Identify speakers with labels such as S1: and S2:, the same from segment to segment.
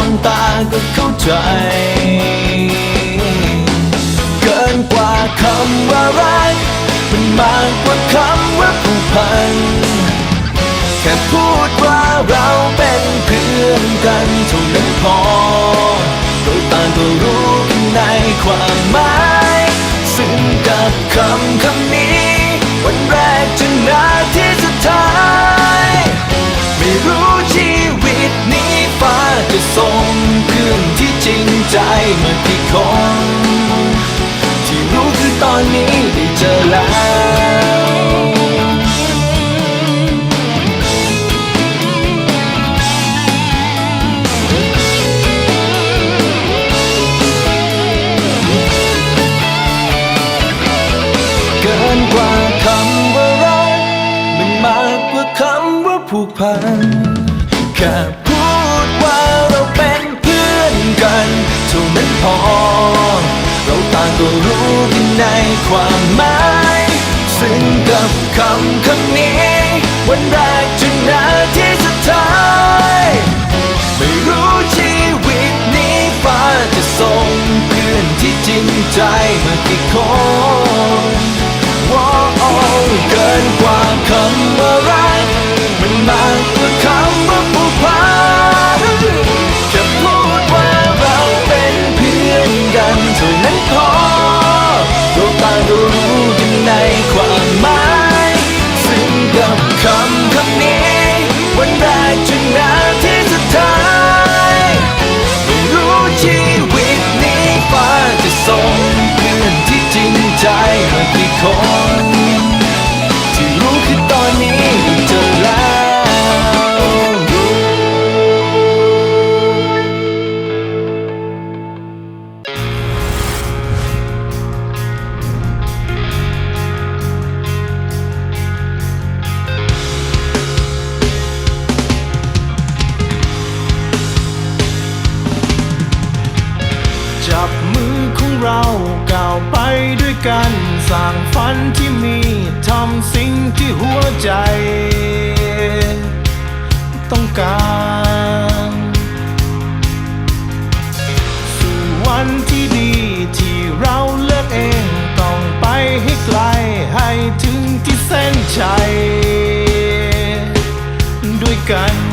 S1: ง ก็เข้าใจ เกินกว่าคำว่ารักมันมากกว่าคำว่าผูกพัน แค่พูดว่าเราเป็นเพื่อนกันเท่านั้นพอเราต่างก็รู้กันในความหมาย ซึ่งกับคำคำนี้วันแรก ใจมากี่คน ที่รู้คือตอนนี้ ก็รู้กันในความหมายซึ่งกับคำคำนี้ วันแรกจนนาทีสุดท้าย ไม่รู้ชีวิตนี้ฟ้าจะส่งเพื่อนที่จริงใจมากี่คนว้าเกินกว่าคำว่า ม สร้าง
S2: ฝันที่มีทำสิ่งที่หัวใจ ต้องการสู่วันที่ดีที่เราเลือกเองต้องไปให้ไกลให้ถึงที่เส้นชัยด้วยกัน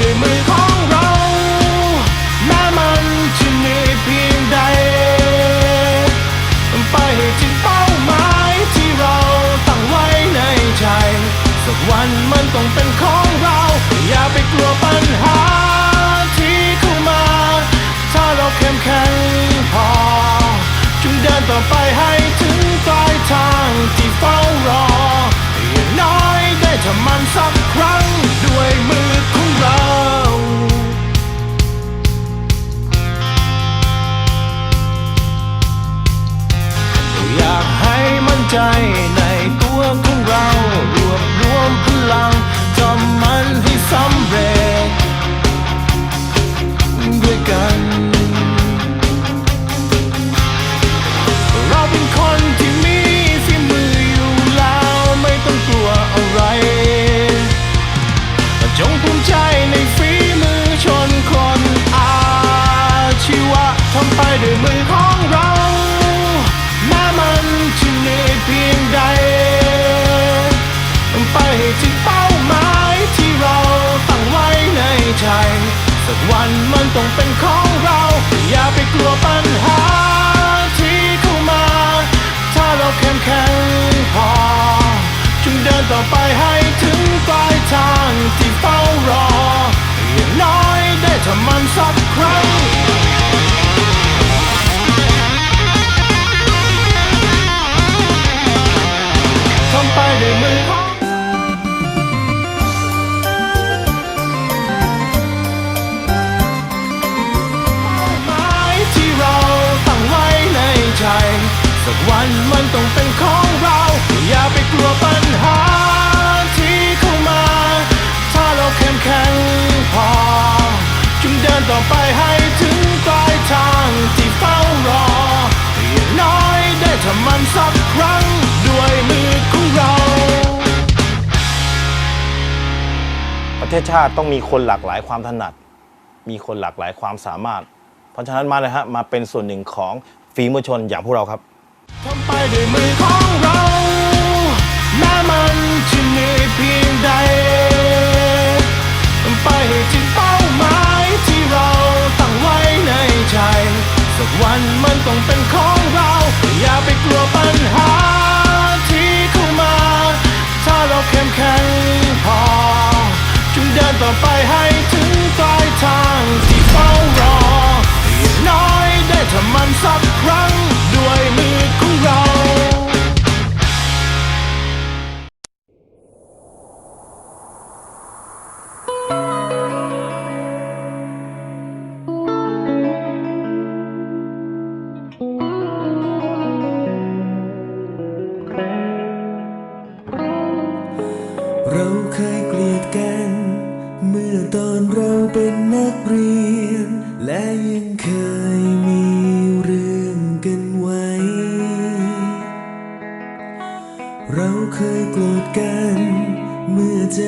S2: ด้วยมือของเรา แม้มันจะเหนื่อยเพียงใด ไปให้ถึงเป้าหมายที่เราตั้งไว้ในใจ สักวันมันต้องเป็นของเรา อย่าไปกลัวปัญหาที่เข้ามา ถ้าเราเข้มแข็งพอจงเดินต่อไปให้ถึงปลายทางที่เฝ้ารออย่างน้อยได้ทำมันสักครั้ง ใจ to months of crime. ประ
S3: เทศชาติต้องมีคนหลากหลายความถนัด มีคนหลากหลายความสามารถ เพราะฉะนั้นมาเลยฮะมาเป็นส่วนหนึ่งของฝีมือชนอย่างพวกเราครับ
S2: ทำไปด้วยมือของเราแม้มันจะเหนื่อยเพียงใดไปถึงเป้าหมายที่เราตั้งไว้ในใจ สักวันมันต้องเป็นของเรา อย่าไปกลัวปัญหา ต่อไปให้ถึงปลายทางที่เฝ้ารออย่างน้อยได้ทำมันสักครั้งด้วย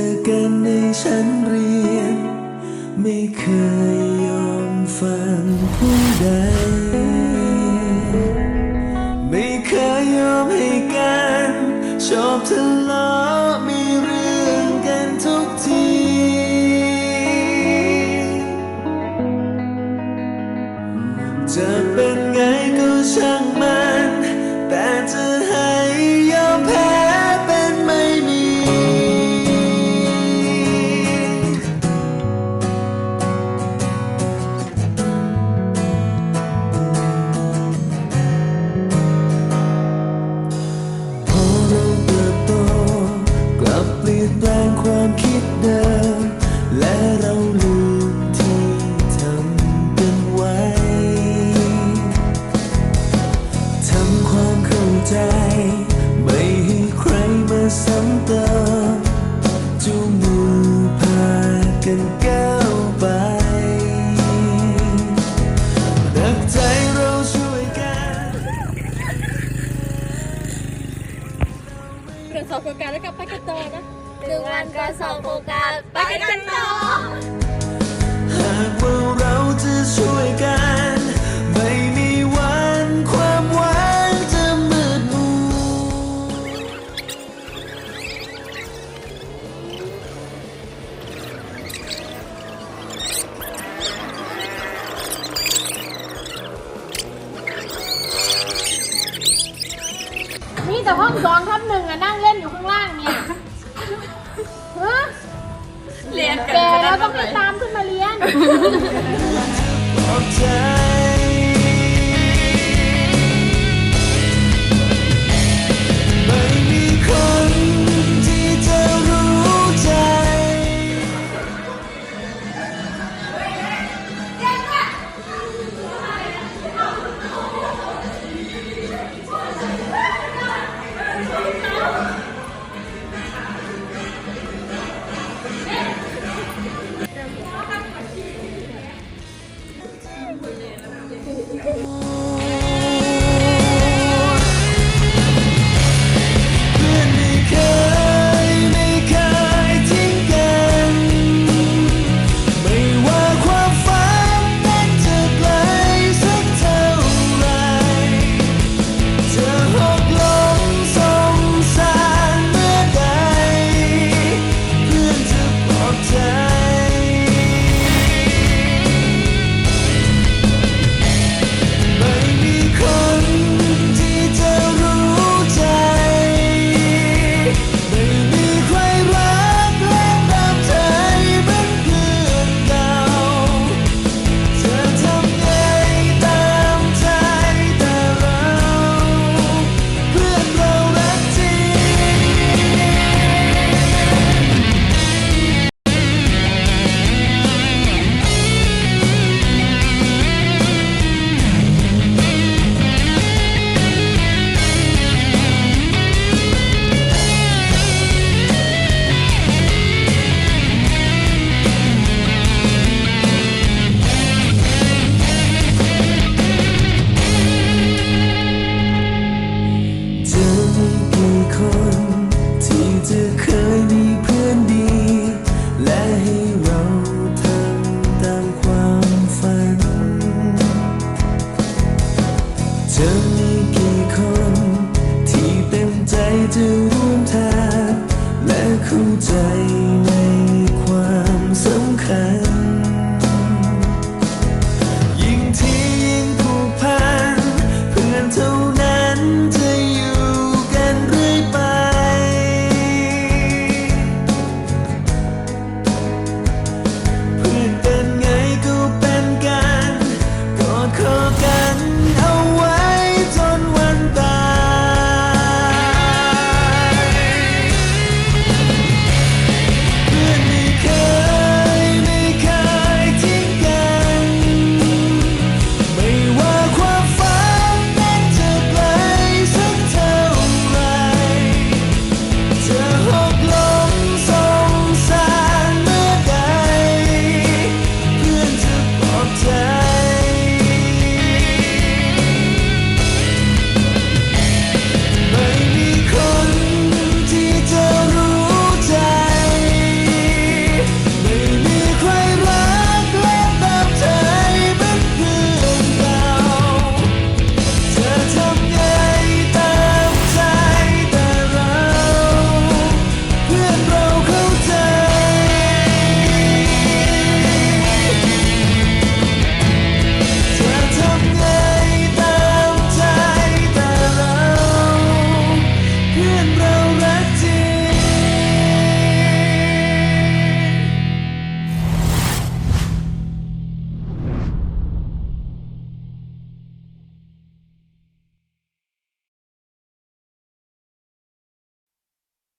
S2: อ
S4: กันในชั้นเรียน ไม่เคยยอมฟังผู้ใด ไม่เคยยอมให้กัน ชอบทะเลาะ Bocas, ¡Báquenlo! i'm Yeah.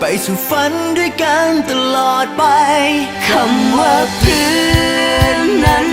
S4: ไปสู่ฝันด้วยกันตลอดไป
S5: คำว่าเพื่อนนั้น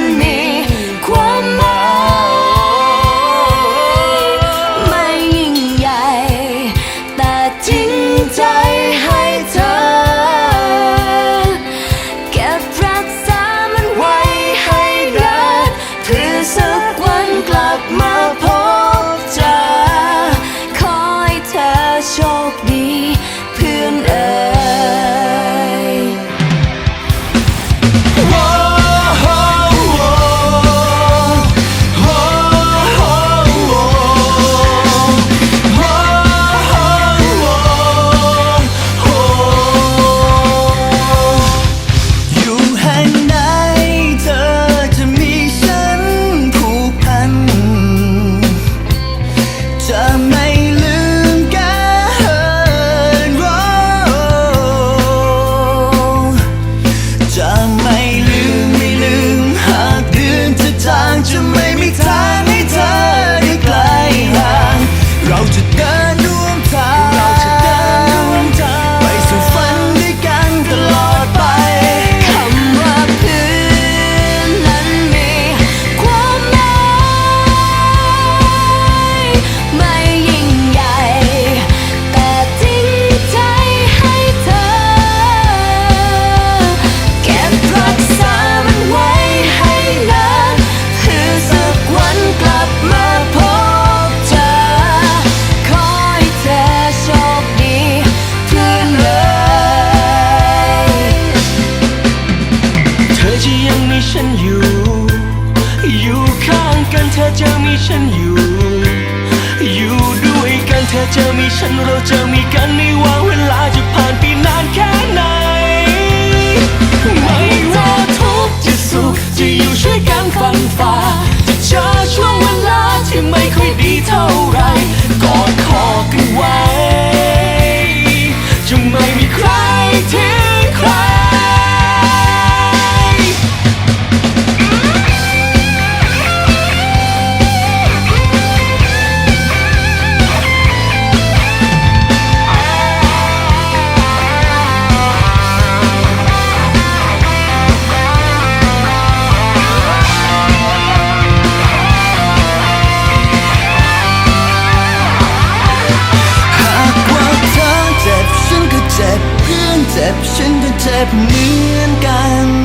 S5: บเห
S4: มือนกัน